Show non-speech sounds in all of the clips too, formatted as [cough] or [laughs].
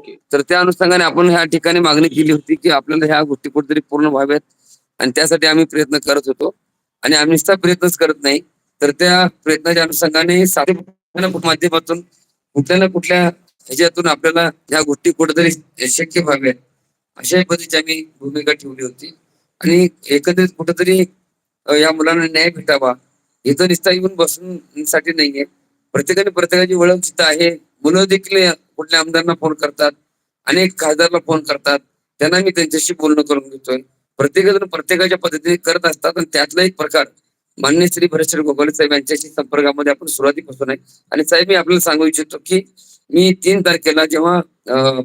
Okay. तर त्या अनुषंगाने आपण ह्या ठिकाणी मागणी केली होती की आपल्याला ह्या गोष्टी कुठेतरी पूर्ण व्हाव्यात आणि त्यासाठी आम्ही प्रयत्न करत होतो. आणि आम्ही नुसता प्रयत्नच करत नाही. तर त्या प्रयत्नाच्या अनुषंगाने सातत्यानं माध्यमातून कुठल्या ना कुठल्या ह्याच्यातून आपल्याला ह्या गोष्टी कुठेतरी शक्य व्हाव्यात अशा पद्धतीची आम्ही भूमिका ठेवली होती. आणि एकंदरीत कुठेतरी या मुलांना न्याय भेटावा हे तर निस्ता येऊन बसून साठी नाहीये. प्रत्येकाने प्रत्येकाची ओळख जिथं आहे मुलं देखील कुठल्या आमदारांना फोन करतात. अनेक खासदारला फोन करतात. त्यांना मी त्यांच्याशी बोलणं करून घेतोय. प्रत्येकजण प्रत्येकाच्या पद्धतीने करत असतात आणि त्यातला एक प्रकार मान्य श्री भरतशेठ गोगावले साहेब यांच्याशी संपर्कामध्ये आपण सुरुवातीपासून आहे. आणि साहेब मी आपल्याला सांगू इच्छितो की मी तीन तारखेला जेव्हा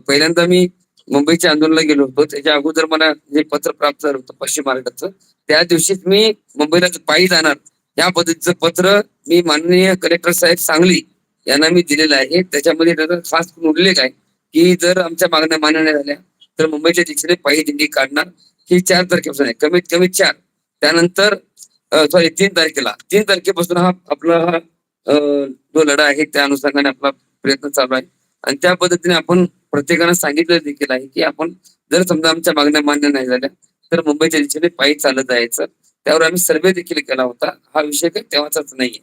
पहिल्यांदा मी मुंबईच्या आंदोलनाला गेलो होतो त्याच्या अगोदर मला जे पत्र प्राप्त झालं होतं पश्चिम महाराष्ट्राचं त्या दिवशीच मी मुंबईला पायी जाणार. या पद्धतीचं पत्र मी माननीय कलेक्टर साहेब सांगली यांना मी दिलेलं आहे. त्याच्यामध्ये त्याचा खास करून उल्लेख आहे की जर आमच्या मागण्या मान्य नाही झाल्या तर मुंबईच्या दिशेने पायी दिंडी काढणार ही चार तारखेपासून आहे. कमीत कमी चार. त्यानंतर सॉरी तीन तारखेला. तीन तारखेपासून हा आपला हा जो लढा आहे त्या अनुषंगाने आपला प्रयत्न चालू आहे. आणि त्या पद्धतीने आपण प्रत्येकानं सांगितलं देखील आहे की आपण जर समजा आमच्या मागण्या मान्य नाही झाल्या तर मुंबईच्या दिशेने पायी चालत जायचं. त्यावर आम्ही सर्वे देखील केला होता. हा विषय काही तेव्हाचाच नाहीये.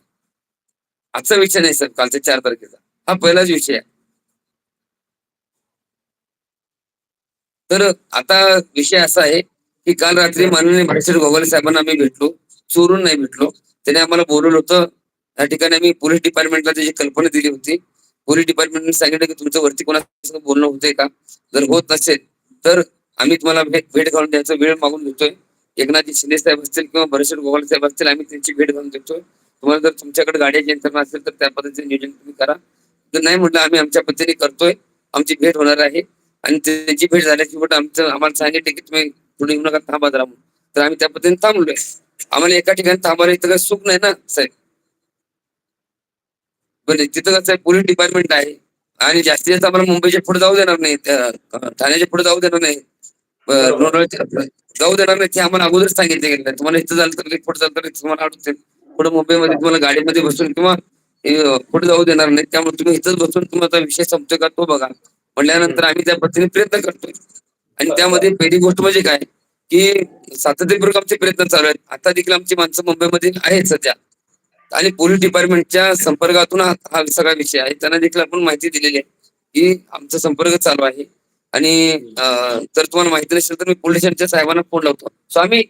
आजचा विषय नाही सर कालच्या चार तारखेचा. हा पहिलाच विषय आहे. तर आता विषय असा आहे की काल रात्री माननीय भाषेर गोगावले साहेबांना आम्ही भेटलो चोरून नाही भेटलो. त्याने आम्हाला बोलवलं होतं त्या ठिकाणी आम्ही पोलीस डिपार्टमेंटला त्याची कल्पना दिली होती. पोलीस डिपार्टमेंटने सांगितलं की तुमचं वरती कोणासोबत बोलणं होतंय का? जर होत नसेल तर आम्ही तुम्हाला भेट भेट घालून द्यायचा वेळ मागून देतोय. एकनाथजी शिंदे साहेब असतील किंवा भरशेट गोगावले साहेब असतील आम्ही त्यांची भेट घालून देतोय. तुम्हाला जर तुमच्याकडे गाड्याची यंत्रणा असेल तर त्या पद्धतीने नियोजन तुम्ही करा. जर नाही म्हटलं आम्ही आमच्या पद्धतीने करतोय. आमची भेट होणार आहे. आणि त्यांची भेट झाल्याची शेवट आमचं आम्हाला सांगितलं की तुम्ही पुढे येऊ नका थांबा जरा म्हणून. तर आम्ही त्या पद्धतीने थांबलोय. आम्हाला एका ठिकाणी थांबायला इथं काही सुख नाही ना साहेब? बरं तिथं कसं आहे पोलीस डिपार्टमेंट आहे. आणि जास्तीत जास्त आम्हाला मुंबईच्या पुढे जाऊ देणार नाही. त्या, ठाण्याच्या पुढे जाऊ देणार नाही. जाऊ देणार नाही ते आम्हाला अगोदर सांगितले गेलं तुम्हाला इथं झालं तर पुढे झालं तर तुम्हाला अडचण पुढे मुंबईमध्ये तुम्हाला गाडीमध्ये बसून किंवा पुढे जाऊ देणार नाही. त्यामुळे तुम्ही इथंच बसून तुम्हाला विषय संपतोय का तो बघा. म्हणल्यानंतर आम्ही त्या पद्धतीने प्रयत्न करतोय आणि त्यामध्ये पहिली गोष्ट म्हणजे काय? की सातत्यपूर्वक आमचे प्रयत्न चालू आहेत. आता देखील आमची माणसं मुंबईमध्ये आहेत सध्या. आणि पोलीस डिपार्टमेंटच्या संपर्कातून हा सगळा विषय आहे. त्यांना देखील आपण माहिती दिलेली आहे की आमचा संपर्क चालू आहे. आणि जर तुम्हाला माहिती नसेल तर मी पोलीस स्टेशनच्या साहेबांना फोन लावतो. स्वामी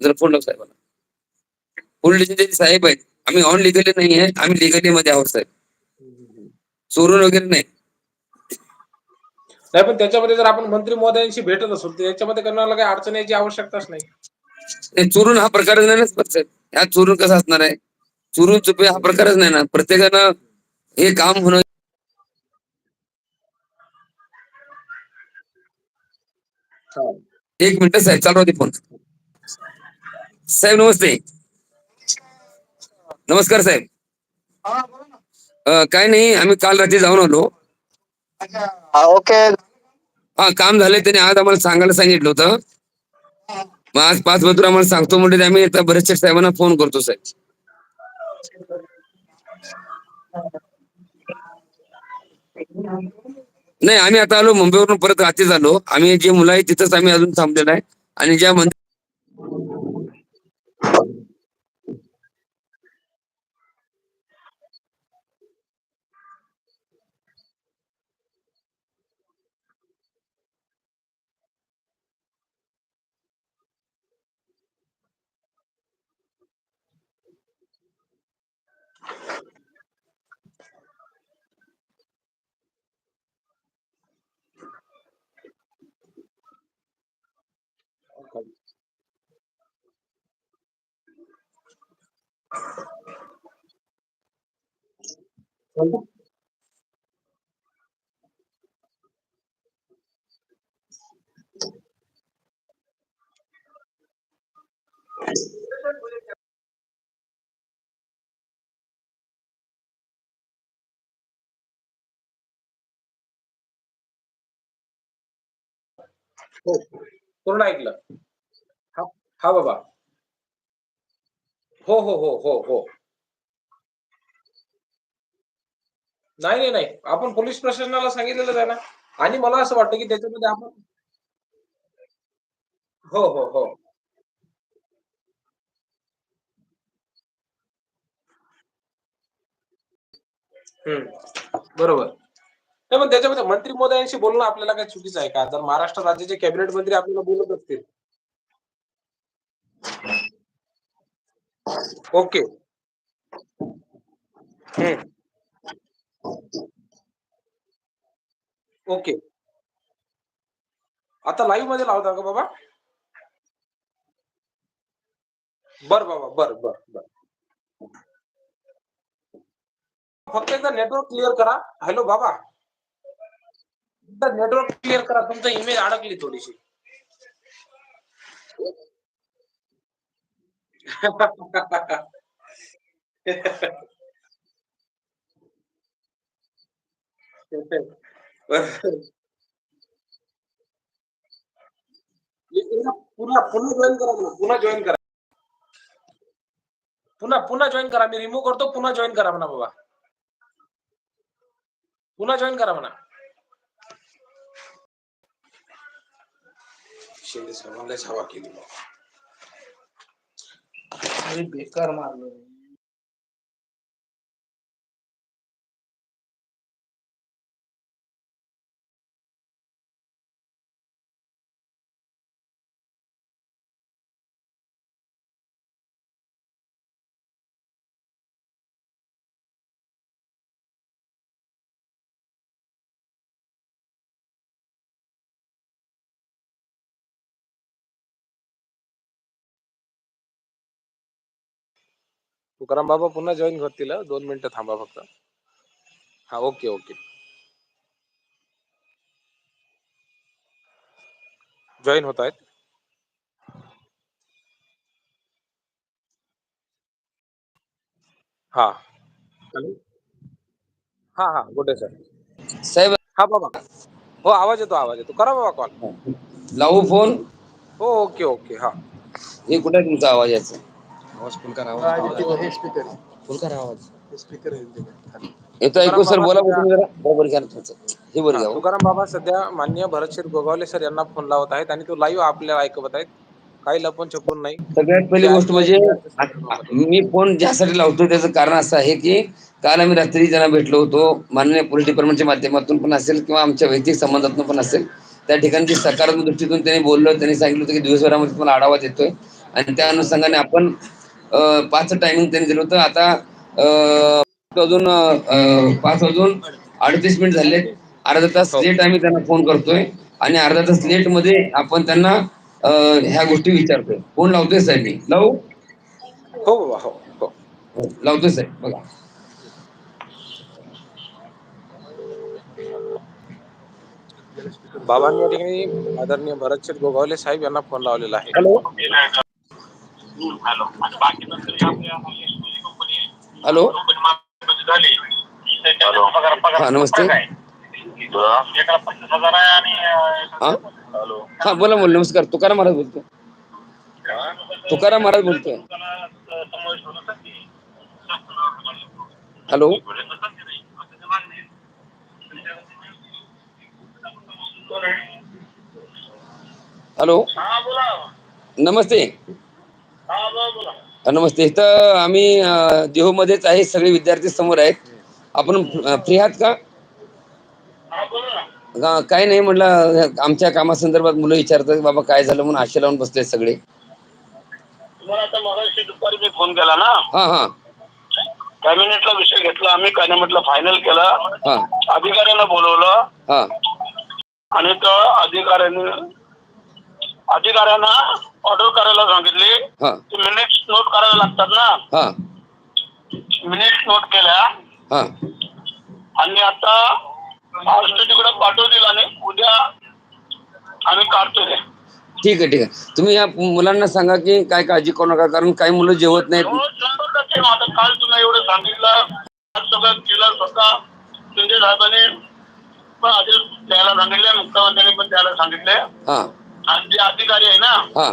जर फोन लावतो साहेबांना. पोलीस साहेब आहेत. आम्ही ऑन लिगली नाही आहे आम्ही लिगली मध्ये आहोत साहेब. चोरून वगैरे नाही. नाही पण त्याच्यामध्ये जर आपण मंत्री महोदयांशी भेटत असू तर याच्यामध्ये करण्याला काही अडचण याची आवश्यकताच नाही. चोरून हा प्रकारच नाही ना साहेब. ह्या चोरून कसा असणार आहे? चोरून चुपे हा प्रकारच नाही ना. प्रत्येकानं हे काम होणं एक मिनिट साहेब चालू होते फोन. साहेब नमस्ते. नमस्कार साहेब. अं, काय नाही आम्ही काल रात्री जाऊन आलो. हा, ओके. हा काम झालंय त्याने आज आम्हाला सांगायला सांगितलं होतं. मग आज पाच बहात्तर आम्हाला सांगतो म्हणजे आम्ही आता बरेचशा साहेबांना फोन करतो साहेब. नाही आम्ही आता आलो मुंबईवरून परत रात्री आलो आम्ही जे मुलं आहे तिथंच आम्ही अजून थांबलेलो आहे. आणि ज्या मंदिर हो पूर्ण ऐकलं हा हा बाबा हो हो हो हो हो नाही नाही नाही. आपण पोलीस प्रशासनाला सांगितलेलं आहे ना. आणि मला असं वाटतं की त्याच्यामध्ये आपण हो हो हो. हम्म. बरोबर. नाही पण त्याच्यामध्ये मंत्री मोदयांशी बोलणं आपल्याला काय चुकीचं आहे का? जर महाराष्ट्र राज्याचे कॅबिनेट मंत्री आपल्याला बोलत असतील. ओके. हम्म. ओके. आता लाईव्हमध्ये लावता का बाबा? बर बाबा बर बर बर. फक्त एकदा नेटवर्क क्लिअर करा. हॅलो बाबा. एकदा नेटवर्क क्लिअर करा. तुमचं इमेज अडकली थोडीशी. [laughs] पुन्हा पुन्हा जॉईन करा मला पुन्हा जॉईन करा. पुन्हा पुन्हा जॉईन करा मी रिमूव्ह करतो पुन्हा जॉईन करा म्हणा बाबा. पुन्हा जॉईन करा म्हणा शिंदे साहेबांनाच हवा केली मग बेकार मारलं तुकाराम बाबा पुन्हा जॉईन करतील. दोन मिनिटं थांबा फक्त. हा ओके ओके जॉईन होत आहेत. हा. हा हा गुड डे सर साहेब हा बाबा. हो आवाज येतो आवाज येतो. करा बाबा कॉल लावू फोन? हो ओके ओके हा. हे कुठे तुमचा आवाज याचा हे स्पीकर आवाज. स्पीकर येतो ऐकू सर बोला बरोबर घ्या हे बरं घ्या हो. तुकाराम बाबा सध्या मान्य भरतशेठ गोगावले सर यांना फोन लावत आहेत आणि तो लाईव्ह आपल्याला ऐकवत आहेत. काही लपून छपून नाही. सगळ्यात पहिली गोष्ट म्हणजे. मी फोन ज्यासाठी लावतो त्याचं कारण असं आहे की काल आम्ही रात्री ज्यांना भेटलो होतो माननीय पोलीस डिपार्टमेंटच्या माध्यमातून पण असेल किंवा आमच्या वैयक्तिक संबंधातून पण असेल त्या ठिकाणी जी सकारात्मक दृष्टीतून त्यांनी बोललो त्यांनी सांगितलं होतं की दिवसभरामध्ये तुम्हाला आढावा देतोय. आणि त्या अनुषंगाने आपण पाच टायमिंग त्यांनी दिलं होतं. आता अजून पाच वाजून अडतीस मिनिट झाले अर्धा तास हो. लेट आम्ही त्यांना फोन करतोय. आणि अर्धा तास लेटमध्ये आपण त्यांना ह्या गोष्टी विचारतोय. फोन लावतोय साहेब मी. लावू? हो हो हो हो, लावतोय साहेब बघा. बाबांनी आदरणीय भरतशेठ गोगावले साहेब यांना फोन लावलेला आहे. हॅलो. हेलो? हाँ नमस्ते. हाँ बोला बोल नमस्कार। तुकार महाराज बोलते तुकार महाराज बोलते हेलो? हेलो? बोला। नमस्ते। नमस्ते. इथं आम्ही देहूमध्येच आहे सगळे विद्यार्थी समोर आहेत. आपण फ्री आहात का? काही नाही म्हटलं आमच्या कामासंदर्भात मुलं विचारतात बाबा काय झालं? म्हणून आशे लावून बसले सगळे. दुपारी मी फोन केला ना? हा हा. कॅबिनेटला विषय घेतला आम्ही कॅबिनेटला फायनल केला. अधिकाऱ्यांना बोलवलं. हा. आणि त्या अधिकाऱ्यांनी अधिकाऱ्यांना ऑर्डर करायला सांगितली. हा. मिनिट्स नोट करावे लागतात ना. हा. मिनिट्स नोट केल्या. हा. आणि आता ते तिकडे पाठवतील आणि उद्या आम्ही काढतो ते. ठीक आहे ठीक आहे. तुम्ही या मुलांना सांगा की काय काळजी करू नका कारण काही मुलं जेवत हो नाहीत शंभर टक्के. आता काल तुला एवढं सांगितलं. आज सगळं केलं स्वतः. शिंदे साहेबांनी पण आधी द्यायला सांगितले मुख्यमंत्र्यांनी पण द्यायला सांगितले. हा. आणि जे अधिकारी आहे ना हा.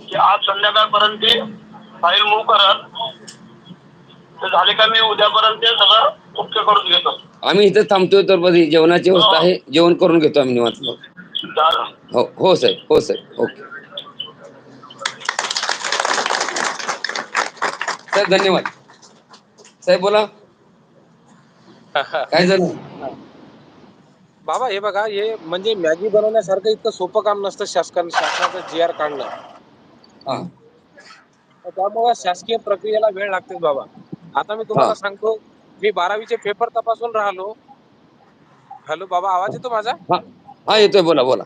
की आज संध्याकाळपर्यंत फाईल मूव्ह करत ते झाले का मी उद्यापर्यंत सगळं ओके करून घेतो. आम्ही इथं थांबतोय तर बघ, जेवणाची व्यवस्था आहे जेवण करून घेतो आम्ही निवांत. हो हो साहेब हो साहेब ओके. साहेब धन्यवाद. साहेब बोला. काय झालं? बाबा हे बघा हे म्हणजे मॅगी बनवण्यासारखं इतकं सोपं काम नसतं शासन शासनाचं जी आर काढणं. हा त्यामुळे शासकीय प्रक्रियेला वेळ लागते बाबा. आता मी तुम्हाला. सांगतो मी बारावीचे पेपर तपासून राहिलो. हॅलो बाबा आवाज येतो माझा? हा. हा येतोय बोला बोला.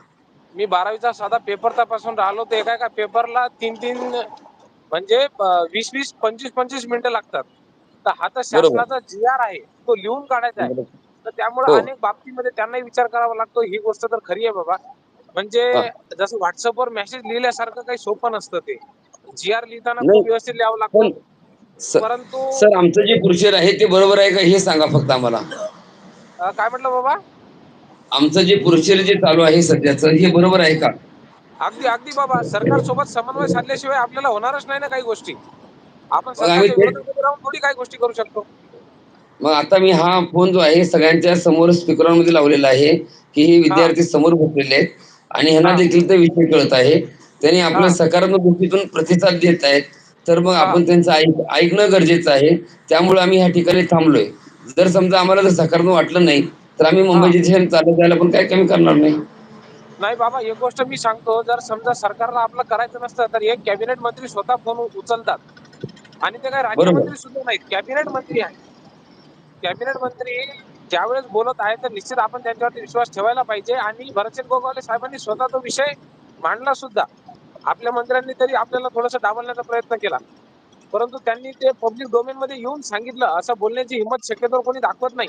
मी बारावीचा साधा पेपर तपासून राहिलो तर एका एका पेपरला तीन तीन म्हणजे वीस वीस पंचवीस पंचवीस मिनिटं लागतात. तर हा तर शासनाचा जी आर आहे तो लिहून काढायचा आहे. तर त्यामुळे हो. अनेक बाबतीमध्ये त्यांनाही विचार करावा लागतो ही गोष्ट तर खरी आहे बाबा. म्हणजे. जसं व्हॉट्सअपवर मेसेज लिहिल्यासारखं काही सोपं नसतं ते. जी आर लिहिताना. खूप व्यवस्थित लिहावं लागतं. सर परंतु सर आमचं जे प्रोसिजर आहे ते बरोबर आहे का? हे सांगा फक्त आम्हाला. काय म्हटलं बाबा? आमचं जे प्रोसिजर जे चालू आहे सध्याचं हे बरोबर आहे का? अगदी अगदी बाबा. सरकार सोबत समन्वय साधल्याशिवाय आपल्याला होणारच नाही ना काही गोष्टी. आपण सरकारच्या विरोधामध्ये राहून थोडी काही गोष्टी करू शकतो. मग आता मी हा फोन जो आहे सगळ्यांच्या समोर स्पीकरमध्ये लावलेला आहे की हे. विद्यार्थी समोर बसलेले आहेत. आणि ह्यांना. देखील ते विषय कळत आहे. त्यांनी आपल्या. सकारात्मक गोष्टीतून प्रतिसाद देत आहेत. तर मग. आपण त्यांचं ऐक ऐकणं गरजेचं आहे. त्यामुळे आम्ही ह्या ठिकाणी थांबलोय. जर समजा आम्हाला जर सकारात्मक वाटलं नाही तर आम्ही मुंबई जिथे चालत जायला पण काय कमी करणार नाही. नाही बाबा एक गोष्ट मी सांगतो. जर समजा सरकारला आपलं करायचं नसतं तर एक कॅबिनेट मंत्री स्वतः फोन उचलतात. आणि ते काय राज्यमंत्री सुद्धा नाहीत. कॅबिनेट मंत्री आहेत कॅबिनेट मंत्री ज्यावेळेस बोलत आहे तर निश्चित आपण त्यांच्यावरती विश्वास ठेवायला पाहिजे आणि भरतसिंग गोगावले साहेबांनी स्वतः तो विषय मांडला सुद्धा. आपल्या मंत्र्यांनी तरी आपल्याला थोडस डावलण्याचा प्रयत्न केला. परंतु त्यांनी ते पब्लिक डोमेन मध्ये येऊन सांगितलं असं बोलण्याची हिंमत शक्यतो कोणी दाखवत नाही.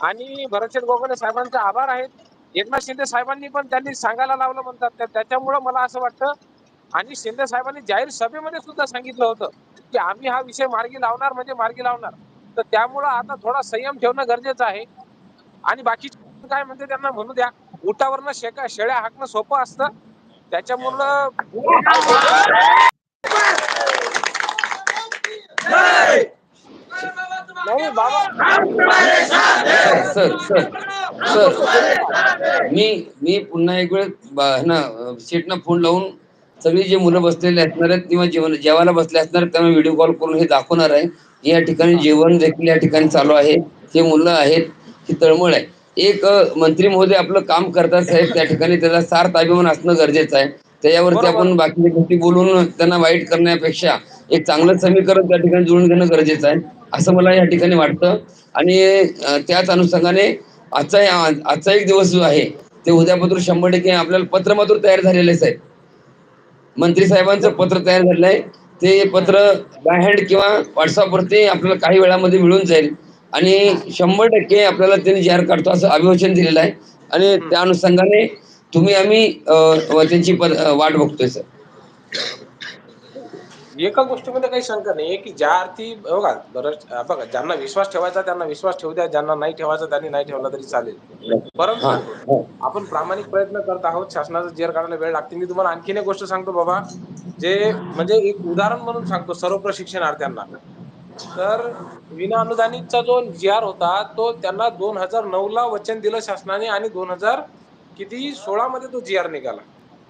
आणि भरतशेठ गोगावले साहेबांचे आभार आहेत एकनाथ शिंदे साहेबांनी पण त्यांनी सांगायला लावलं म्हणतात. त्याच्यामुळं मला असं वाटतं आणि शिंदे साहेबांनी जाहीर सभेमध्ये सुद्धा सांगितलं होतं की आम्ही हा विषय मार्गी लावणार म्हणजे मार्गी लावणार. तर त्यामुळं आता थोडा संयम ठेवणं गरजेचं आहे. आणि बाकी काय म्हणते त्यांना म्हणू द्या उठावरनं शेका शेळ्या हाकणं सोपं असतं. त्याच्यामुळं नाही बाबा. Sir sir sir. मी मी पुन्हा एक वेळ ना सीटनं फोन लावून सगळी जे मुलं बसलेले असणार आहेत किंवा जेवण जेवायला बसले असणार त्यांना व्हिडिओ कॉल करून हे दाखवणार आहे. या ठिकाणी जेवण देखील या ठिकाणी चालू आहे. हे मुलं आहेत ही तळमळ आहे. एक मंत्री महोदय आपलं काम करतात साहेब त्या ठिकाणी त्याचा सार्थ अभिमान असणं गरजेचं आहे. त्याच्यावरती. आपण बाकीच्या गोष्टी बोलून त्यांना वाईट करण्यापेक्षा एक चांगलं समीकरण त्या ठिकाणी जुळून घेणं गरजेचं आहे. असं मला या ठिकाणी वाटतं. आणि त्याच अनुषंगाने आजचा आजचा एक दिवस जो आहे ते उद्यापासून शंभर टक्के आपल्याला पत्र मात्र तयार झालेलेच आहे मंत्री साहेबांचं पत्र तयार झालेलं आहे ते पत्र बाय हँड किंवा व्हॉट्सअपवरती आपल्याला काही वेळामध्ये मिळून जाईल. आणि शंभर टक्के आपल्याला त्यांनी जाहीर काढतो असं अभिवचन दिलेलं आहे. आणि त्या अनुषंगाने तुम्ही आम्ही त्यांची वाट बघतोय सर. एका गोष्टीमध्ये काही शंका नाही. की ज्या अर्थी बघा बरंच बघा ज्यांना विश्वास ठेवायचा त्यांना विश्वास ठेवू द्या. ज्यांना नाही ठेवायचा त्यांनी नाही ठेवला तरी चालेल. परंतु. आपण प्रामाणिक प्रयत्न करत आहोत. शासनाचा जेर काढायला वेळ लागते. मी तुम्हाला आणखीन एक गोष्ट सांगतो बाबा जे म्हणजे एक उदाहरण म्हणून सांगतो सर्व प्रशिक्षणार्थ्यांना. तर विना अनुदानितचा जो जी आर होता तो त्यांना दोन हजार नऊ ला वचन दिलं शासनाने आणि दोन हजार किती सोळा मध्ये तो जी आर निघाला.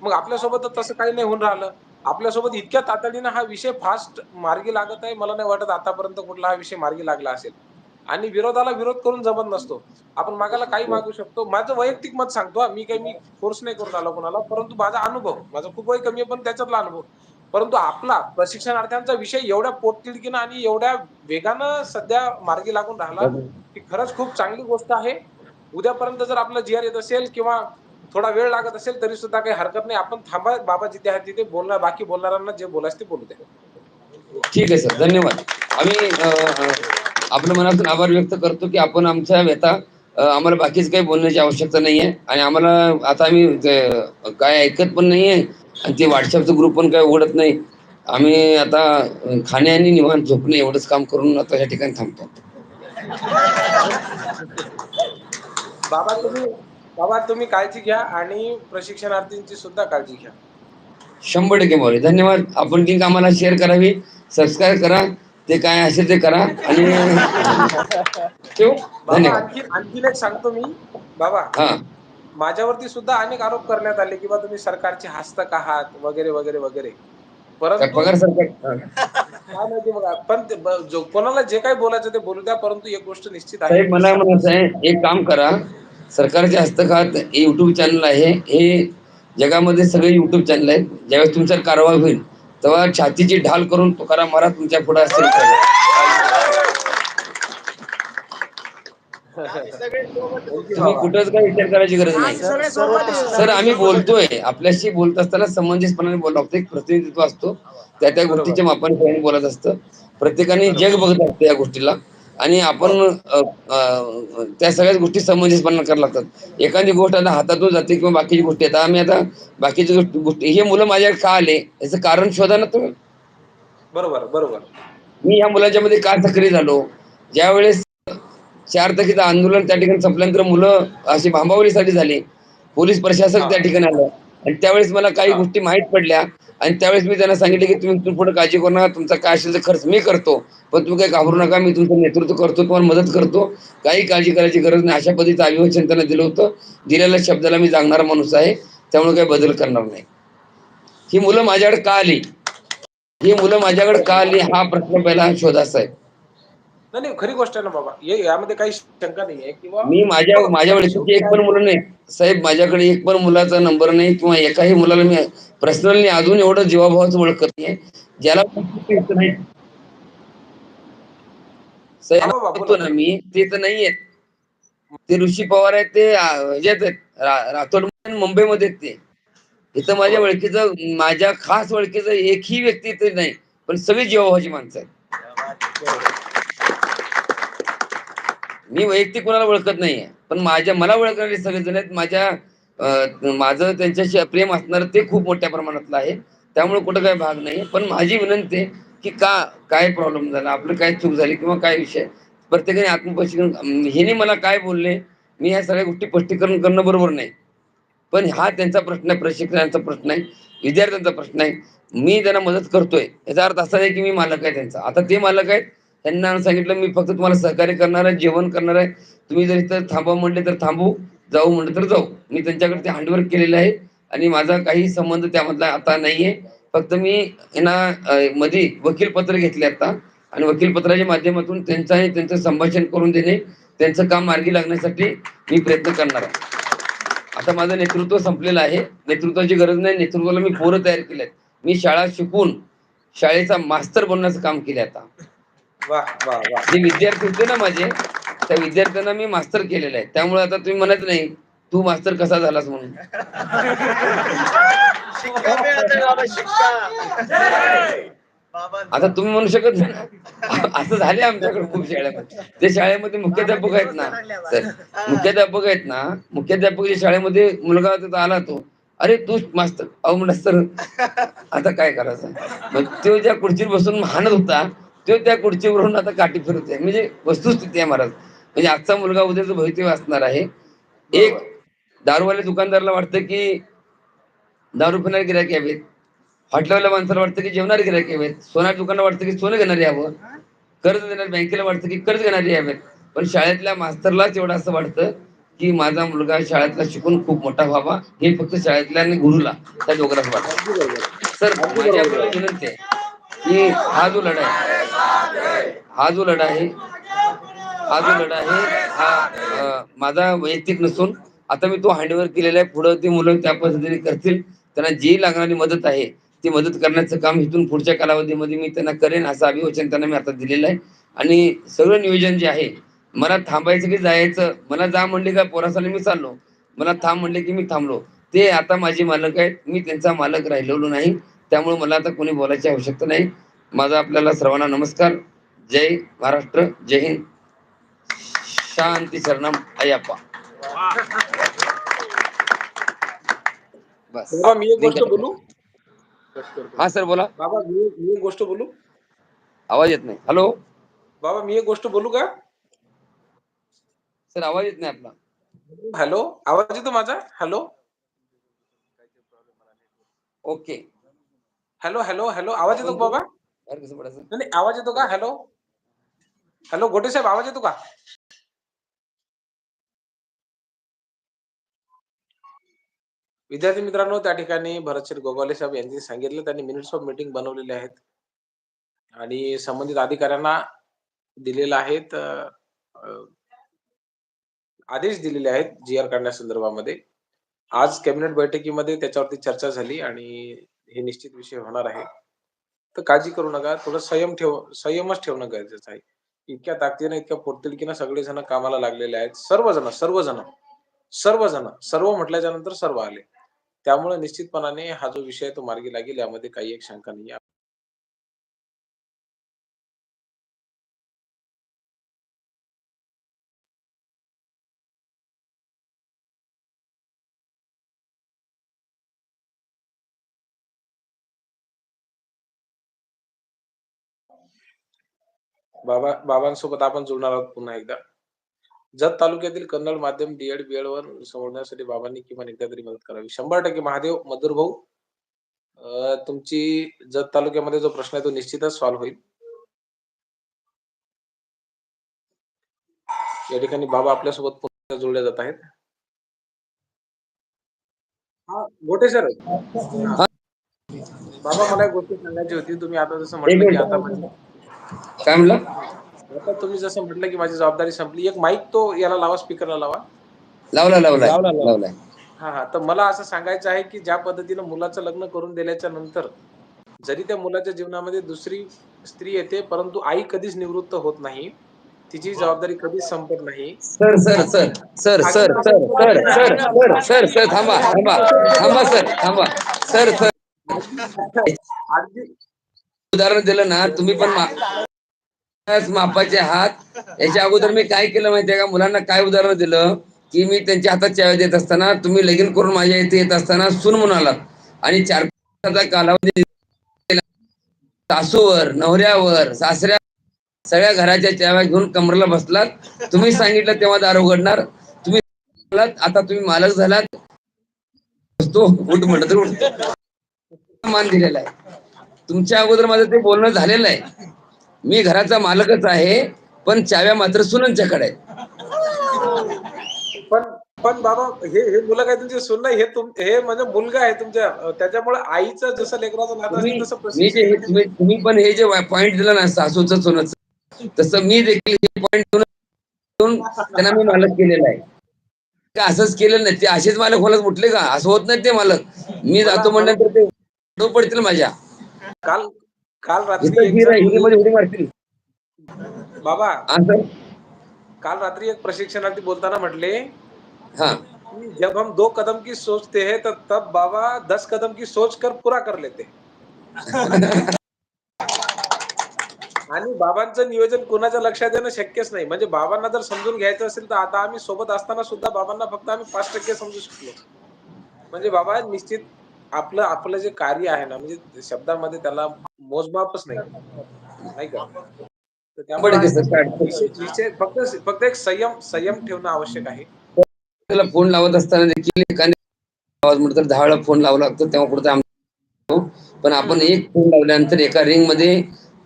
मग आपल्यासोबत तसं काही नाही होऊन राहिलं. आपल्यासोबत इतक्या तातडीनं हा विषय फास्ट मार्गी लागत आहे मला नाही वाटत आतापर्यंत कुठला हा विषय मार्गी लागला असेल. आणि विरोधाला विरोध करून जमत नसतो. आपण मागायला काही मागू शकतो. माझं वैयक्तिक मत सांगतो. मी काही मी फोर्स नाही करून आलो कोणाला. परंतु माझा अनुभव माझा खूप वय कमी आहे पण त्याच्यातला अनुभव. परंतु आपला प्रशिक्षणार्थ्यांचा विषय एवढ्या पोटतिडकीनं आणि एवढ्या वेगानं सध्या मार्गी लागून राहिला की खरंच खूप चांगली गोष्ट आहे. उद्यापर्यंत जर आपलं जी आर येत असेल किंवा थोडा वेळ लागत असेल तरी सुद्धा काही हरकत नाही. आपण थांबा बाबा जिथे आहेत तिथे बोलणार बाकी बोलणाऱ्यांना जे बोलायचं ते बोलू द्या. ठीक आहे सर. धन्यवाद. आम्ही आपल्या मनातून आभार व्यक्त करतो की आपण आमच्या व्यथा आम्हाला बाकीच काही बोलण्याची आवश्यकता नाहीये. आणि आम्हाला आता आम्ही काय ऐकत पण नाहीये. आणि ते व्हॉट्सअपचा ग्रुप पण काय उघडत नाही. आम्ही आता खाणे आणि निवांत झोपणे एवढंच काम करून आता या ठिकाणी थांबतो. बाबा तुम्ही बाबा तुम्ही काळजी घ्या आणि प्रशिक्षणार्थींची सुद्धा काळजी घ्या. शंभर टक्के मौली धन्यवाद. आपण लिंक आम्हाला शेअर करावी. सबस्क्राईब करा. ते काय असेल ते करा. आणि [laughs] ठेवू? बाबा धन्यवाद. आणखी आणखीन एक सांगतो मी. बाबा हा. माझ्यावरती सुद्धा अनेक आरोप करण्यात आले की बा तुम्ही सरकारचे हस्तक आहात वगैरे वगैरे वगैरे. परंतु पगार सरकार? हा. काय माहिती बघा पण ते ब- जो- कोणाला जे काही बोलायचं ते बोलू द्या परंतु एक गोष्ट निश्चित आहे. साहेब मला म्हणायचं आहे एक काम करा. सरकारच्या हस्तकात युट्यूब चॅनल आहे. हे जगामध्ये सगळे युट्यूब चॅनल आहेत. ज्यावेळेस तुमच्यावर कारवाई होईल तेव्हा छातीची ढाल करून तुकाराम महाराज तुमच्यापुढे असेल. तुम्ही कुठंच काय विचार करायची गरज नाही. सर आम्ही बोलतोय. आपल्याशी बोलत असताना समंजसपणाने बोलावं लागतं एक प्रतिनिधित्व असतो. त्या त्या गोष्टीच्या मापाने बोलत असतं. प्रत्येकाने जग बघत असतं या गोष्टीला. आणि आपण त्या सगळ्याच गोष्टी समंजसपणाने करायला लागतात. एखादी गोष्ट आता हातातून जाते किंवा बाकीची गोष्टी आता आम्ही आता बाकीची गोष्ट- हे मुलं माझ्याकडे का आले? याचं कारण शोधा ना तुम्ही. बरोबर बरोबर. मी ह्या मुलाच्या मध्ये का सक्रिय झालो? ज्या वेळेस चार तारखेचं आंदोलन त्या ठिकाणी संपल्यानंतर मुलं अशी भांबावलीसाठी झाली. पोलीस प्रशासन त्या ठिकाणी आलं. आणि त्यावेळेस मला काही. गोष्टी माहीत पडल्या. आणि त्यावेळेस मी त्यांना सांगितले की तुम्ही पुढे काळजी करू नका तुमचा काय असेल तर खर्च मी करतो. पण तुम्ही काही घाबरू नका मी तुमचं नेतृत्व करतो तुम्हाला मदत करतो. काही काळजी करायची गरज नाही. अशा पद्धतीचं अभिवचन त्यांना दिलं होतं. दिलेल्या शब्दाला मी जागणारा माणूस आहे. त्यामुळे काही बदल करणार नाही. ही मुलं माझ्याकडे का आली? ही मुलं माझ्याकडे का आली? हा प्रश्न पहिला शोधाचा आहे. नाही नाही खरी गोष्ट आहे ना बाबा. यामध्ये काही शंका नाही आहे किंवा मी माझ्या माझ्या वडीलची एक पण मुलं नाही. साहेब माझ्याकडे एक पण मुलाचा नंबर नाही किंवा एकाही मुलाला मी पर्सनली अजून एवढं जीवाभावाचं ओळख करत नाही ज्याला साहेब ना मी ते तर नाहीयेत ते ऋषी पवार आहेत ते ह्याच्यात आहेत, राठोड मुंबईमध्ये आहेत ते. इथं माझ्या ओळखीचं माझ्या खास ओळखीचं एकही व्यक्ती इथे नाही. पण सगळी जीवाभावाची माणसं आहेत. मी वैयक्तिक कोणाला ओळखत नाहीये. पण माझ्या मला ओळखणारे सगळेजण आहेत. माझ्या माझं त्यांच्याशी प्रेम असणार ते खूप मोठ्या प्रमाणातलं आहे. त्यामुळे कुठं काही भाग नाही पण माझी विनंती आहे की का काय प्रॉब्लेम झाला आपलं काय चूक झाली किंवा काय विषय प्रत्येकाने आत्मपरीक्षण हिने मला काय बोलले मी ह्या सगळ्या गोष्टी स्पष्टीकरण करणं बरोबर नाही. पण हा त्यांचा प्रश्न आहे प्रशिक्षणाचा प्रश्न आहे विद्यार्थ्यांचा प्रश्न आहे. मी त्यांना मदत करतोय. याचा अर्थ असा आहे की मी मालक आहे त्यांचा. आता ते मालक आहेत त्यांना सांगितलं मी फक्त तुम्हाला सहकार्य करणार आहे जेवण करणार आहे. तुम्ही जर इथं थांबा म्हणले तर थांबू जाऊ म्हणलं तर जाऊ. मी त्यांच्याकडे ते हँडवर्क केलेलं आहे आणि माझा काही संबंध त्यामधला आता नाहीये. फक्त मी यांना मध्ये वकील पत्र घेतले आता आणि वकील पत्राच्या माध्यमातून त्यांचं आणि त्यांचं संभाषण करून देणे त्यांचं काम मार्गी लागण्यासाठी मी प्रयत्न करणार आहे. आता माझं नेतृत्व संपलेलं आहे. नेतृत्वाची गरज नाही. नेतृत्वाला मी पोरं तयार केले आहेत मी शाळा शिकून शाळेचा मास्तर बनण्याचं काम केलं आता. वा वा वा. जे विद्यार्थी होते ना माझे त्या विद्यार्थ्यांना मी मास्तर केलेलं आहे. त्यामुळे आता तुम्ही म्हणत नाही तू मास्तर कसा झालास म्हणून? आता तुम्ही म्हणू शकत नाही ना. असं झाले आमच्याकडे खूप शाळेमध्ये. ते शाळेमध्ये मुख्याध्यापक आहेत ना सर मुख्याध्यापक आहेत ना मुख्याध्यापक जे शाळेमध्ये मुलगा तिथं आला तो अरे तू मास्तर अहो म्हणलं सर आता काय करायचं? मग तो ज्या खुर्चीवर बसून हाणत होता तो त्या खुर्चीवरून आता काठी फिरतोय म्हणजे वस्तुस्थिती आहे महाराज. म्हणजे आजचा मुलगा उद्याचं भवितव्य असणार आहे. एक दारूवाल्या दुकानदाराला वाटतं की दारू पिणारे गिरायक यावेत. हॉटेलवाल्या माणसाला वाटतं की जेवणारे गिरायक यावेत. सोनार दुकानाला वाटतं की सोनं घेणारे यावं. कर्ज देणार बँकेला वाटतं की कर्ज घेणारे यावेत. पण शाळेतल्या मास्तरलाच एवढं असं वाटतं की माझा मुलगा शाळेतला शिकून खूप मोठा व्हावा. हे फक्त शाळेतल्या आणि गुरुला. त्या दोघांनाच वाटतं. सर माझी आपल्याला विनंती आहे. की हा जो लढा आहे हा जो लढा आहे हा जो लढा आहे हा माझा वैयक्तिक नसून आता मी तो हँडओव्हर केलेला आहे. पुढं ते मुलं त्या पद्धतीने करतील. त्यांना जी लागणारी मदत आहे ती मदत करण्याचं काम इथून पुढच्या कालावधीमध्ये मी त्यांना करेन असं अभिवचन त्यांना मी आता दिलेलं आहे. आणि सगळं नियोजन जे आहे मला थांबायचं की जायचं मला जा म्हणले का पोरासाला मी चाललो. मला थांब म्हणले की मी थांबलो. ते आता माझे मालक आहेत. मी त्यांचा मालक राहिलेलो नाही. त्यामुळे मला आता कोणी बोलायची आवश्यकता नाही. माझा आपल्याला सर्वांना नमस्कार. जय महाराष्ट्र. जय हिंद. शांती शरणम अय्यप्पा. बस. बाबा मी एक गोष्ट बोलू? हा सर बोला. बाबा मी मी एक गोष्ट बोलू? आवाज येत नाही. हॅलो? बाबा मी एक गोष्ट बोलू का? सर आवाज येत नाही आपला. हॅलो? आवाज येतो माझा? Hello? Okay. Hello hello hello आवाज येतो बाबा? नाही आवाज येतो का? हॅलो हॅलो गोटे साहेब आवाज येतो का? विद्यार्थी मित्रांनो त्या ठिकाणी भरतशेठ गोगावले साहेब यांनी सांगितलं त्यांनी मिनिट्स ऑफ मीटिंग बनवलेले आहेत. आणि संबंधित अधिकाऱ्यांना दिलेला आहेत आदेश दिलेले आहेत जी आर काढण्यासंदर्भामध्ये आज कॅबिनेट बैठकीमध्ये त्याच्यावरती चर्चा झाली आणि हे निश्चित विषय होणार आहे. तर काळजी करू नका. थोडं संयम ठेव संयमच ठेवणं गरजेचं आहे. इतक्या ताकदीनं इतक्या पोटतिडकीनं सगळेजण कामाला लागलेले आहेत. सर्वजण सर्वजण सर्वजण सर्व म्हटल्याच्या नंतर सर्व आले. त्यामुळे निश्चितपणाने हा जो विषय तो मार्गी लागेल. यामध्ये काही एक शंका नाही बाबा बाबांसोबत आपण जुळणार आहोत पुन्हा एकदा. जत तालुक्यातील कन्नड माध्यम डीएड बीएड वर सोडण्यासाठी बाबांनी किमान एकदा तरी मदत करावी. शंभर टक्के महादेव मधुर भाऊ तुमची जत तालुक्यामध्ये जो प्रश्न आहे तो निश्चितच सॉल्व्ह होईल. या ठिकाणी बाबा आपल्यासोबत पुन्हा जोडले जात आहेत. हा गोटे सर बाबा मला एक गोष्ट सांगायची होती. तुम्ही आता जसं म्हटलं की. आता माझी काय म्हणलं आता तुम्ही जसं म्हटलं की माझी जबाबदारी संपली एक माईक तो याला लावा स्पीकरला लावा लावला लावलाय लावला, लावला. लावलाय हा हा तर मला असं सांगायचं आहे की ज्या पद्धतीनं मुलाचं लग्न करून दिल्याच्या नंतर जरी त्या मुलाच्या जीवनामध्ये दुसरी स्त्री येते परंतु आई कधीच निवृत्त होत नाही तिची जबाबदारी कधीच संपत नाही sir sir sir sir sir sir sir sir sir sir sir थांबा थांबा थांबा सर थांबा सर सर अगदी उदाहरण दिलं ना तुम्ही पण मापाचे हात याच्या अगोदर मी काय केलं माहितीये का? मुलांना काय उदाहरण दिलं? की मी त्यांच्या हातात चाव्या देत असताना तुम्ही लगीन करून माझ्या इथे येत असताना सून म्हणून आलात. आणि चार पाच कालावधी सासूवर नवऱ्यावर सासऱ्या सगळ्या घराच्या चाव्या घेऊन कमरेला बसलात. तुम्ही सांगितलं तेव्हा दार उघडणार. तुम्ही आता तुम्ही मालक झालात. उठ म्हणत मान दिलेला आहे. तुमच्या अगोदर माझं ते बोलणं झालेलं आहे मी घराचा मालकच आहे पण चाव्या मात्र सुनांच्याकडे आहेत. पण पण बाबा हे हे मुलं काय तुमची सून नाही हे तुम हे म्हणजे मुलगा आहे तुमच्या त्याच्यामुळे आईचं जसं लेकराचं नातं तुम्ही तसं पण हे जे पॉइंट दिला ना सासूचं सोनचं तसं मी देखील हे पॉइंट त्यांना मी मालक केलेला आहे. का असंच केलं नाही? ते असेच मालक होण्यात उठले का? असं होत नाही ते मालक. मी जातो म्हणल्यानंतर ते पडतील माझ्या. काल काल रात्री बाबा काल रात्री एक प्रशिक्षणार्थी बोलताना म्हटले हा. जब हम दो कदम की सोचते हैं तो तब बाबा दस कदम की सोच कर पूरा कर लेते. [laughs] आणि बाबांचं नियोजन कोणाच्या लक्षात येणं शक्यच नाही. म्हणजे बाबांना जर समजून घ्यायचं असेल तर आता आम्ही सोबत असताना सुद्धा बाबांना फक्त आम्ही पाच टक्के समजू शकलो. म्हणजे बाबा निश्चित आपलं आपलं जे कार्य आहे ना म्हणजे शब्दामध्ये त्याला मोजमापच नाही. नाही का? तर त्यामुळे फक्त फक्त एक संयम संयम ठेवणं आवश्यक आहे. त्याला फोन लावत असताना देखील एकाने आवाज म्हणतो तर दहा वेळा फोन लावला लागतो तेव्हा पुढे पण आपण एक फोन लावल्यानंतर एका रिंगमध्ये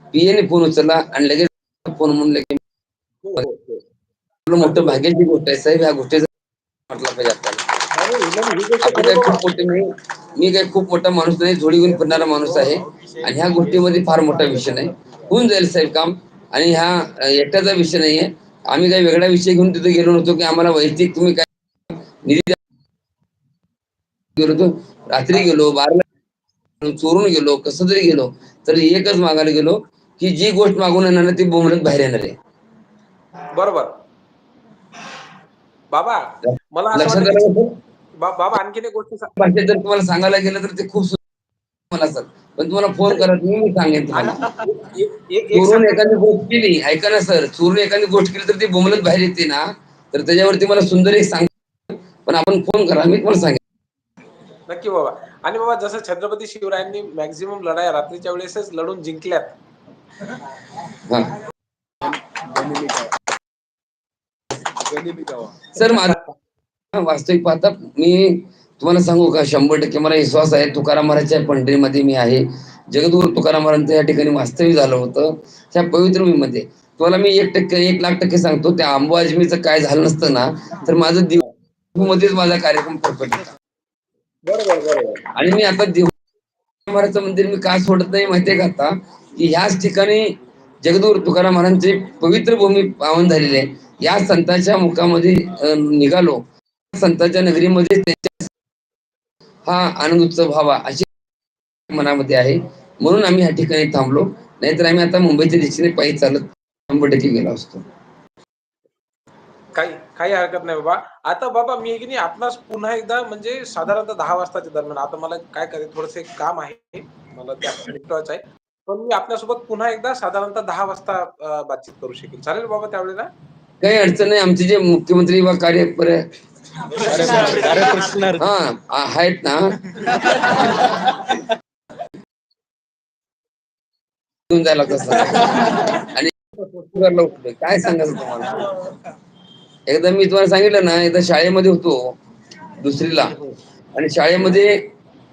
पीएने फोन उचलला आणि लगेच फोन म्हणून लगेच हो, हो, हो. मोठं भाग्याची गोष्ट आहे साहेब ह्या गोष्टीचा म्हटलं पाहिजे आपल्याला. ही आपण. खूप मोठे नाही मी काही खूप मोठा माणूस नाही जोडी घेऊन फिरणारा माणूस आहे. आणि ह्या गोष्टीमध्ये फार मोठा विषय नाही. होऊन जाईल साहेब काम. आणि ह्या अं, एकट्याचा विषय नाहीये. आम्ही काही वेगळा विषय घेऊन तिथे गेलो नव्हतो की आम्हाला वैयक्तिक तुम्ही काय निधी. गेलो होतो रात्री गेलो बारला गेलो, चोरून गेलो कसं तरी गेलो. तर एकच मागायला गेलो की जी गोष्ट मागून येणार ना ती बोमलत बाहेर येणार आहे. बरोबर. बाबा मला असं लक्षात बाबा आणखीन एक गोष्ट सांग. जर तुम्हाला सांगायला गेलं तर ते खूप सुंदर मला सर पण तुम्हाला फोन करत नाही मी सांगेन तुम्हाला. एक- एक- एक चोरून. एखादी गोष्ट केली ऐका ना सर चोरून एखादी गोष्ट केली तर ती बोमलत बाहेर येते ना तर त्याच्यावरती मला सुंदर एक सांग. पण आपण फोन करा मी तुम्हाला सांगेन. नक्की बाबा. आणि बाबा जसं छत्रपती शिवरायांनी मॅक्झिमम लढाया रात्रीच्या वेळेसच लढून जिंकल्यात. सर माझा वास्तविक पाहता मी तुम्हाला सांगू का शंभर टक्के मला विश्वास आहे तुकाराम महाराजच्या पंढरीमध्ये मी आहे. जगद्गुरु तुकाराम महाराजांचं या ठिकाणी वास्तव्य झालं होतं त्या पवित्र भूमीमध्ये. तुम्हाला मी एक टक्के एक लाख टक्के सांगतो त्या आंबो अजमीचं काय झालं नसतं ना तर माझं देव मध्येच माझा कार्यक्रम परफेक्ट बरोबर बरोबर. आणि मी आता देव महाराजचं मंदिर मी का सोडत नाही माहितीये का आता? की ह्याच ठिकाणी जगद्गुरु तुकाराम महाराजांची पवित्र भूमी पावन झालेली आहे. या संतांच्या मुखामध्ये निघालो. संतांच्या नगरीमध्ये त्यांच्या हा आनंद उत्सव व्हावा अशी मनामध्ये आहे. म्हणून आम्ही ह्या ठिकाणी थांबलो. नाहीतर आम्ही आता मुंबईच्या दिशेने पायी चालत शंभर टक्के गेलो असतो. काही काही हरकत नाही बाबा. आता बाबा मी की नाही आपणास पुन्हा एकदा म्हणजे साधारणतः दहा वाजताच्या दरम्यान आता मला काय करायचं थोडस एक काम आहे. मला त्या आहे. पण मी आपल्यासोबत पुन्हा एकदा साधारणतः दहा वाजता बातचीत करू शकेल चालेल बाबा त्यावेळेला? काही अडचण नाही. आमचे जे मुख्यमंत्री व कार्य आहेत ना जायला लागतं आणि उठलोय. काय सांगायचं तुम्हाला एकदा मी तुम्हाला सांगितलं ना एकदा शाळेमध्ये होतो दुसरीला आणि शाळेमध्ये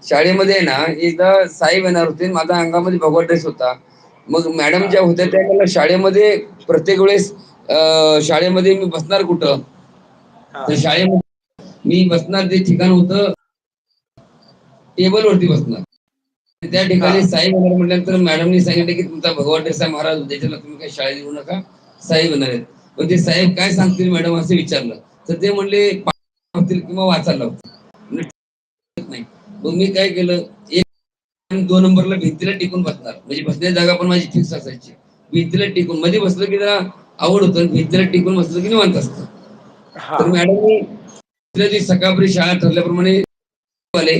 शाळेमध्ये आहे ना एकदा साहेब येणार होते माझा माझ्या अंगामध्ये भगवा ड्रेस होता मग मॅडम ज्या होत्या त्या मला शाळेमध्ये प्रत्येक वेळेस शाळेमध्ये मी बसणार कुठं शाळेमध्ये मी बसणार ते ठिकाण होतं टेबल वरती बसणार. त्या ठिकाणी. साहेब येणार म्हटल्यानंतर मॅडमनी सांगितलं की तुमचा भगवा ड्रेस आहे महाराज उद्याच्याला तुम्ही काही शाळेत येऊ नका साहेब येणार आहेत. पण ते साहेब काय सांगतील मॅडम असं विचारलं. तर ते म्हणले किंवा वाचायला म्हणलं, नाही. मग मी काय केलं एक दोन नंबरला भिंतीला टिकून बसणार. म्हणजे बसण्याची जागा पण माझी फिक्स असायची. भिंतीला टिकून मध्ये बसलं की जरा आवड होतं भिंतीला टिकून बसलं की निवांत असतं. तर मॅडमनी जी सकाळपरी शाळा ठरल्याप्रमाणे आले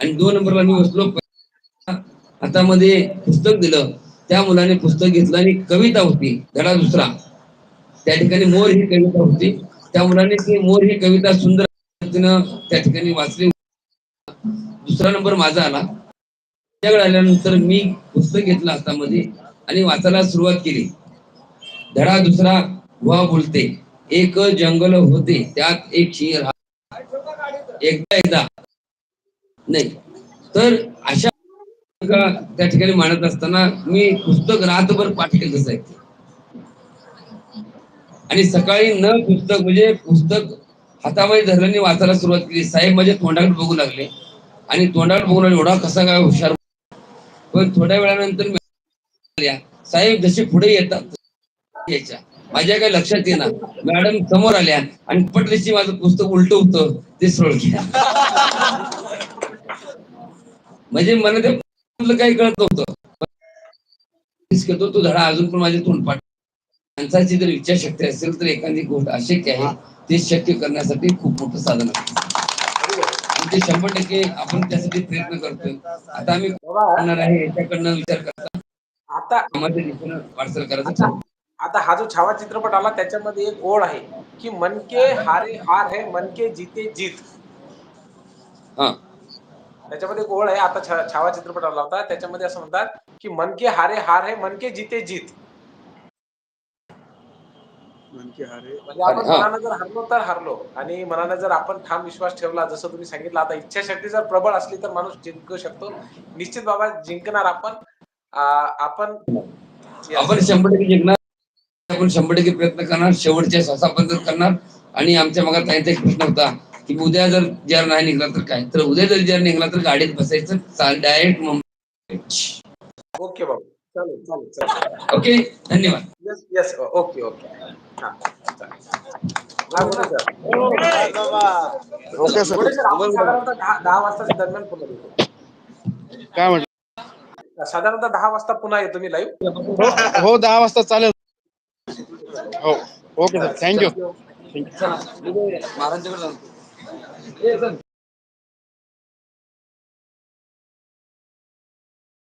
आणि दोन नंबरला मी बसलो. हातामध्ये पुस्तक दिलं. त्या मुलाने पुस्तक घेतलं आणि कविता होती धडा दुसरा. त्या ठिकाणी मोर ही कविता होती. त्या मुलाने ती मोर ही कविता सुंदर पद्धतीनं त्या ठिकाणी वाचली. दुसरा नंबर माझा आला. त्याकडे आल्यानंतर मी पुस्तक घेतलं हातामध्ये आणि वाचायला सुरुवात केली. धडा दुसरा वा बोलते. एक जंगल होते त्यात एक शिर एकदा एकदा. नाही. तर अशा त्या ठिकाणी मांडत असताना मी पुस्तक रातभर पाठ केलं साहेब आणि सकाळी न पुस्तक म्हणजे पुस्तक हातामध्ये धरल्याने वाचायला सुरुवात केली. साहेब माझे तोंडाकडे बघू लागले. आणि तोंडाकडे बघून एवढा कसा काय हुशार पण थोड्या वेळानंतर साहेब जसे पुढे येतात यायच्या. माझ्या काही लक्षात येणार मॅडम समोर आल्या आणि पटलीची माझं पुस्तक उलट होतं ते सोड म्हणजे मला ते काही कळत नव्हतं. तो धडा अजून पण माझे तोंडपाठ माणसाची जर इच्छाशक्ती असेल तर एखादी गोष्ट अशक्य आहे ते शक्य करण्यासाठी खूप मोठं साधन आहे. ते शंभर टक्के आपण त्यासाठी प्रयत्न करतोय. आता आम्ही करणार आहे याच्याकडनं विचार करता. आता दिशेनं वाटचाल करायचं. आता हा जो छावा चित्रपट आला त्याच्यामध्ये एक ओळ आहे की मनके हारे हार है मनके जीते जीत. हा. त्याच्यामध्ये एक ओळ आहे. आता छावा चित्रपट आला होता. त्याच्यामध्ये असं म्हणतात की मनके हारे हार है मनके जीते जीत. मनके हारे म्हणजे आपण. मनानं जर हरलो तर हरलो. आणि मनानं जर आपण ठाम विश्वास ठेवला जसं तुम्ही सांगितलं आता इच्छाशक्ती जर प्रबळ असली तर माणूस जिंकू शकतो. निश्चित बाबा जिंकणार आपण. आपण आपण शंभर टक्के जिंकणार आपण शंभर टक्के प्रयत्न करणार. शेवटच्या श्वासापर्यंत करणार. आणि आमच्या मगात त्यांचा एक प्रश्न होता की उद्या जर जर नाही निघला तर काय? तर उद्या जर जर निघला तर गाडीत बसायचं चाल डायरेक्ट मुंबई. ओके बाबा चालेल चालेल चालेल. ओके? धन्यवाद. Yes yes okay okay. हा दहा वाजताच्या दरम्यान पुन्हा येतो काय म्हटलं? साधारणतः दहा वाजता पुन्हा येतो मी लाईव्ह हो हो दहा वाजता चालेल. हो ओके सर. थँक्यू चला. महाराजांकडे जाऊ.